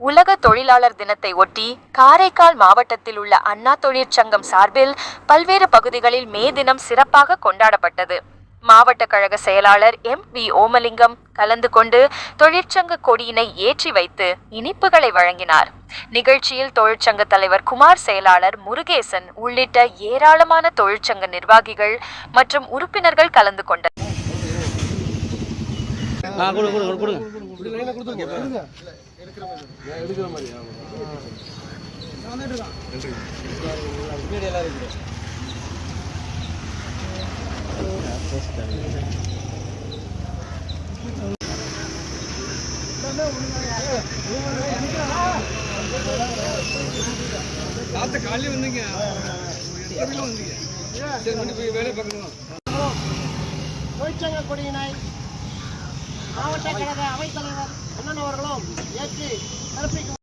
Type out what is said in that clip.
உலக தொழிலாளர் தினத்தை ஒட்டி காரைக்கால் மாவட்டத்தில் உள்ள அண்ணா தொழிற்சங்கம் சார்பில் பல்வேறு பகுதிகளில் மே தினம் சிறப்பாக கொண்டாடப்பட்டது. மாவட்ட கழக செயலாளர் எம் வி ஓமலிங்கம் கலந்து கொண்டு தொழிற்சங்க கொடியினை ஏற்றி வைத்து இனிப்புகளை வழங்கினார். நிகழ்ச்சியில் தொழிற்சங்க தலைவர் குமார் செயலாளர் முருகேசன் உள்ளிட்ட ஏராளமான தொழிற்சங்க நிர்வாகிகள் மற்றும் உறுப்பினர்கள் கலந்து கொண்டனர். ஆ கொடு கொடுங்க கொடு கொடுங்க. ராத்திரி காலையில் வந்தீங்க எத்தனை வந்தீங்க சரி வந்து போய் வேலையை பார்க்கணும் தொழிற்சங்க கொடியினை மாவட்ட கழக அவைத்தலைவர் அண்ணன் அவர்களும் ஏற்று சிறப்பிக்கும்